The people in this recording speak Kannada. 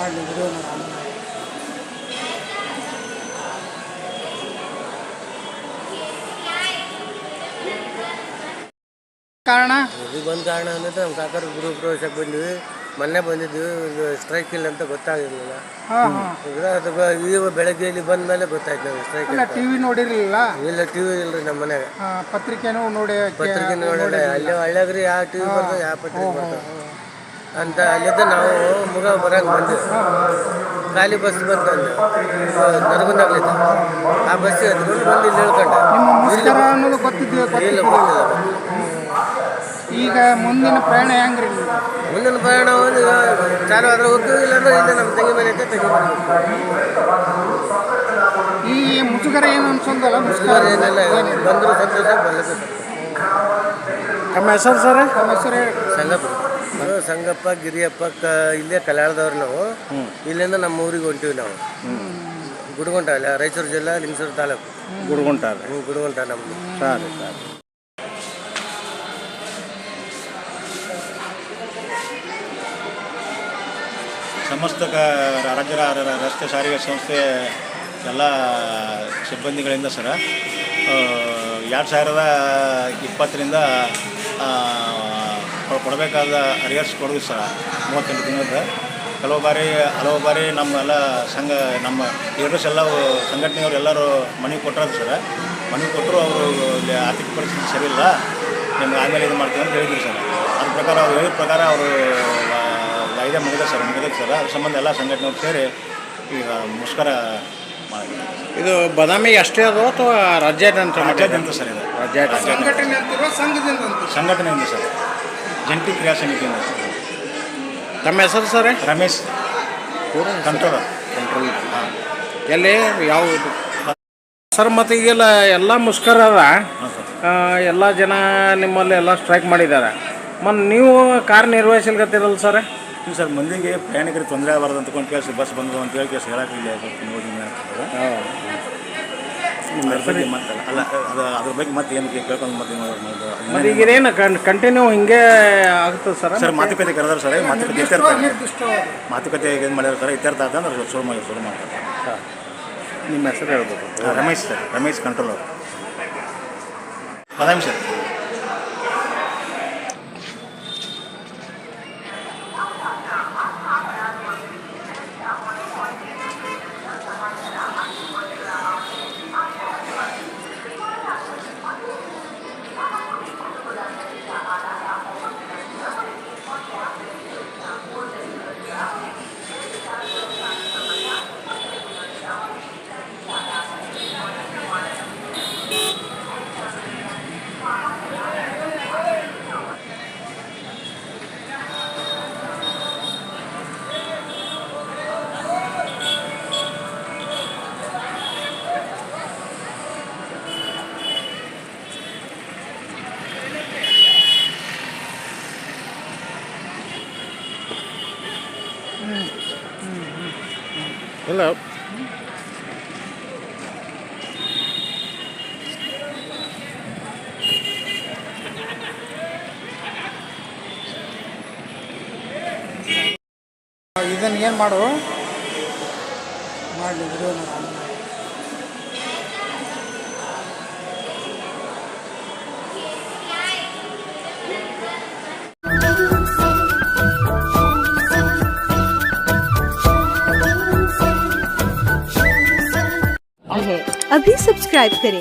ಮಾಡಲಿ ಬಿಡು ನಾನು ಕಾರಣ? ಕಾರಣ ಅಂದ್ರೆ ನಮ್ಮ ಕಾಕರು ಗುರು ಪ್ರವೇಶಕ್ಕೆ ಬಂದ್ವಿ. ಮೊನ್ನೆ ಬಂದಿದ್ವಿ. ಸ್ಟ್ರೈಕ್ ಇಲ್ಲ ಅಂತ ಗೊತ್ತಾಗಿರ್ಲಿಲ್ಲ. ಈಗ ಈಗ ಬೆಳಗ್ಗೆ ಇಲ್ಲಿ ಬಂದ ಮೇಲೆ ಗೊತ್ತಾಯ್ತು ನಮ್ಗೆ ಸ್ಟ್ರೈಕ್ ಇಲ್ಲ ಟಿವಿ ನೋಡಿರ್ಲಿಲ್ಲ? ಇಲ್ಲ ಟಿವಿ ಇಲ್ರಿ ನಮ್ಮ ಮನೆಗೆ. ಪತ್ರಿಕೆನೂ ನೋಡಿ ಪತ್ರಿಕೆ ನೋಡಿ ಅಲ್ಲೇ ಹಳ್ಳಿಯಾಗ್ರಿ ಯಾವ ಟಿವಿ ಬರ್ತದೆ ಯಾವ ಪತ್ರಿಕೆ ಬರ್ತದೆ ಅಂತ ಅಲ್ಲಿಂದ ನಾವು ಮುಗ ಬರಂಗೆ ಬಂದ್ವಿ. ಖಾಲಿ ಬಸ್ ಬಂತು ಅಲ್ಲಿ. ನರಗುಂದಾಗ್ಲಿದ್ದ ಆ ಬಸ್ ಎತ್ಕೊಂಡು ಬಂದು ಇಲ್ಲಿ ಹೇಳ್ಕೊಂಡೆ ನಿಮ್ಮ ಮುಷ್ಕರ ಅನ್ನೋದು ಗೊತ್ತಿದ್ವಿ ಇಲ್ಲ ಗೊತ್ತಿಲ್ಲ ಈಗ ಮುಂದಿನ ಪ್ರಯಾಣ ಹೆಂಗ್ರಿ? ಮುಂದಿನ ಪ್ರಯಾಣ ಒಂದು ಚಾರು ಚಾಲು ಆದ್ರೆ ಹೋಗ್ತೀವಿ ಇಲ್ಲಾಂದ್ರೆ ಇಲ್ಲ ನಮ್ಮ ತಂಗಿ ಮನೆ ಐತೆ ತಂಗಿ ಮನೆ ಈ ಮುಜುಗರ ಏನು ಅನ್ಸೋದಲ್ಲ ಮುಜುಗರ ಏನಿಲ್ಲ ಬಂದರೂ ಸಂತೋಷ ಸಂತೋಷ. ತಮ್ಮ ಹೆಸರು ಸರ್? ತಮ್ಮ ಹೆಸರು ಹೇಳಿ. ಸಂಗಪ್ಪ. ನಾವು ಸಂಗಪ್ಪ ಗಿರಿಯಪ್ಪ ಕ ಇಲ್ಲೇ ಕಲ್ಯಾಣದವ್ರು ನಾವು. ಇಲ್ಲಿಂದ ನಮ್ಮ ಊರಿಗೆ ಹೊಂಟಿವಿ ನಾವು. ಗುಡಗುಂಟ ಅಲ್ಲ ರಾಯಚೂರು ಜಿಲ್ಲಾ ಲಿಂಗಸೂರು ತಾಲೂಕು. ಗುಡ್ಗುಂಟಾರ ಹ್ಞೂ ಗುಡುಗುಂಟ ನಮ್ಮದು ಸರಿ ಸರಿ. ಸಮಸ್ತ ಕ- ರಾಜ್ಯ ರ- ರ- ರಸ್ತೆ ಸಾರಿಗೆ ಸಂಸ್ಥೆ ಎಲ್ಲ ಸಿಬ್ಬಂದಿಗಳಿಂದ ಸರ ಎರಡು ಸಾವಿರದ ಇಪ್ಪತ್ತರಿಂದ ಆ, ಕೊಡಬೇಕಾದ ಅರಿಯರ್ಸ್ ಕೊಡೋದು ಸರ್ ಮೂವತ್ತೆಂಟು ದಿನದ. ಕೆಲವು ಬಾರಿ ಹಲವು ಬಾರಿ ನಮ್ಮ ಎಲ್ಲ ಸಂಘ ನಮ್ಮ ಲೀಡರ್ಸ್ ಎಲ್ಲ ಸಂಘಟನೆಯವರು ಎಲ್ಲರೂ ಮನವಿ ಕೊಟ್ಟರು ಸರ್. ಮನವಿ ಕೊಟ್ಟರು ಅವರು ಇಲ್ಲಿ ಆರ್ಥಿಕ ಪರಿಸ್ಥಿತಿ ಸರಿ ಇಲ್ಲ ನಿಮ್ಗೆ ಆಮೇಲೆ ಇದು ಮಾಡ್ತೀವಿ ಅಂತ ಹೇಳಿದ್ರು ಸರ್. ಅದ್ರ ಪ್ರಕಾರ ಅವ್ರು ಹೇಳಿದ ಪ್ರಕಾರ ಅವರು ವಾಯ್ದೆ ಮುಗಿದ ಸರ್ ಮುಗಿದ ಸರ್. ಅದ್ರ ಸಂಬಂಧ ಎಲ್ಲ ಸಂಘಟನೆಯವ್ರು ಸೇರಿ ಈಗ ಮುಷ್ಕರ ಮಾಡಿದ್ರು ಇದು ಬದಾಮಿ ಅಷ್ಟೇ ಅದು ಅಥವಾ ರಾಜ್ಯಾದ್ಯಂತ ರಾಜ್ಯಾದ್ಯಂತ ಸರ್ ಇದು. ರಾಜ್ಯಾದ್ಯಂತ. ಸಂಘಟನೆ ಸಂಘಟನೆಯಿಂದ ಸರ್. ಜಂಟಿ ಕ್ರಿಯಾ ಸಮಿತಿಯಿಂದ ತಮ್ಮ ಹೆಸರು ಸರ್? ರಮೇಶ್. ಕಂಟ್ರೋಲ್. ಎಲ್ಲಿ ಯಾವ ಸರ್ ಮತ್ತು ಈಗೆಲ್ಲ ಎಲ್ಲ ಮುಷ್ಕರ ಅದ ಎಲ್ಲ ಜನ ನಿಮ್ಮಲ್ಲಿ ಎಲ್ಲ ಸ್ಟ್ರೈಕ್ ಮಾಡಿದ್ದಾರೆ. ಮತ್ತು ನೀವು ಕಾರ್ ನಿರ್ವಹಿಸಲ್ಗತ್ತಿರಲ್ಲ ಸರ್? ಇಲ್ಲ ಸರ್ ಮಂದಿಗೆ ಪ್ರಯಾಣಿಕರಿಗೆ ತೊಂದರೆ ಆಗಬಾರ್ದು ಅಂತ ಕೇಳಿಸಿ ಬಸ್ ಬಂದು ಅಂತ ಹೇಳಿ ಕೇಳಿಸಿ ಹೇಳಕ್ಕೆ ಇಲ್ಲ ನೋಡಿ ಬಗ್ಗೆ ಮತ್ತೆ ಅಲ್ಲ ಅದು ಅದ್ರ ಬಗ್ಗೆ ಮತ್ತೆ ಏನು ಕೇಳ್ಕೊಂಡು ಮತ್ತೆ ಏನು ಮಾಡೋದು? ಮತ್ತು ಈಗ ಇದೇನು ಕಂಟಿನ್ಯೂ ಹಿಂಗೆ ಆಗ್ತದೆ ಸರ್? ಸರ್ ಮಾತುಕತೆ ಕರೆದಾರೆ ಸರ್ ಮಾತುಕತೆ ಇತ್ಯರ್ಥ ಮಾತುಕತೆ ಏನು ಮಾಡ್ಯಾರ ಸರ್ ಇತ್ಯರ್ಥ ಆದ್ರೆ ಶುರು ಮಾಡಿ ಶುರು ಮಾಡ್ತಾರೆ. ನಿಮ್ಮ ಹೆಸರು ಹೇಳ್ಬೋದು. ಹಾಂ, Ramesh sir Ramesh controller Badami sir. ಇಲ್ಲ ಇದನ್ನ ಏನು ಮಾಡು? ಮಾಡಲಿ ವಿಡಿಯೋ अभी सब्सक्राइब करें।